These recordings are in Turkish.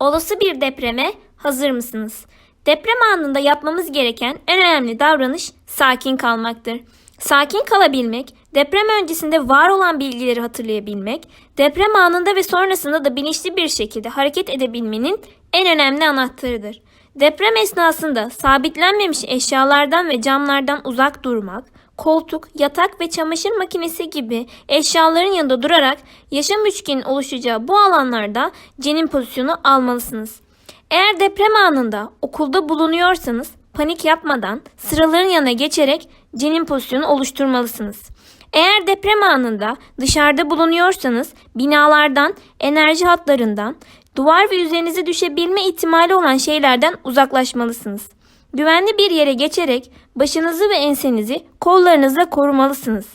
Olası bir depreme hazır mısınız? Deprem anında yapmamız gereken en önemli davranış sakin kalmaktır. Sakin kalabilmek, deprem öncesinde var olan bilgileri hatırlayabilmek, deprem anında ve sonrasında da bilinçli bir şekilde hareket edebilmenin en önemli anahtarıdır. Deprem esnasında sabitlenmemiş eşyalardan ve camlardan uzak durmak, koltuk, yatak ve çamaşır makinesi gibi eşyaların yanında durarak yaşam üçgenin oluşacağı bu alanlarda cenin pozisyonu almalısınız. Eğer deprem anında okulda bulunuyorsanız panik yapmadan sıraların yanına geçerek cenin pozisyonu oluşturmalısınız. Eğer deprem anında dışarıda bulunuyorsanız binalardan, enerji hatlarından, duvar ve üzerinize düşebilme ihtimali olan şeylerden uzaklaşmalısınız. Güvenli bir yere geçerek başınızı ve ensenizi kollarınızla korumalısınız.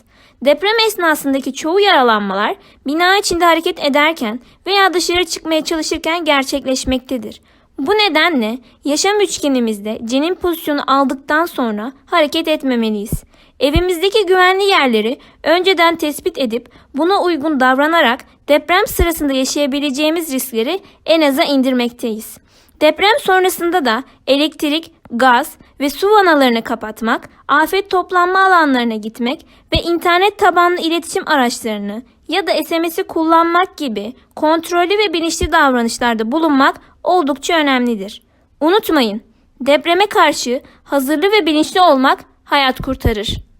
Deprem esnasındaki çoğu yaralanmalar bina içinde hareket ederken veya dışarı çıkmaya çalışırken gerçekleşmektedir. Bu nedenle yaşam üçgenimizde cenin pozisyonu aldıktan sonra hareket etmemeliyiz. Evimizdeki güvenli yerleri önceden tespit edip buna uygun davranarak deprem sırasında yaşayabileceğimiz riskleri en aza indirmekteyiz. Deprem sonrasında da elektrik, gaz ve su vanalarını kapatmak, afet toplanma alanlarına gitmek ve internet tabanlı iletişim araçlarını ya da SMS'i kullanmak gibi kontrollü ve bilinçli davranışlarda bulunmak oldukça önemlidir. Unutmayın, depreme karşı hazırlı ve bilinçli olmak hayat kurtarır.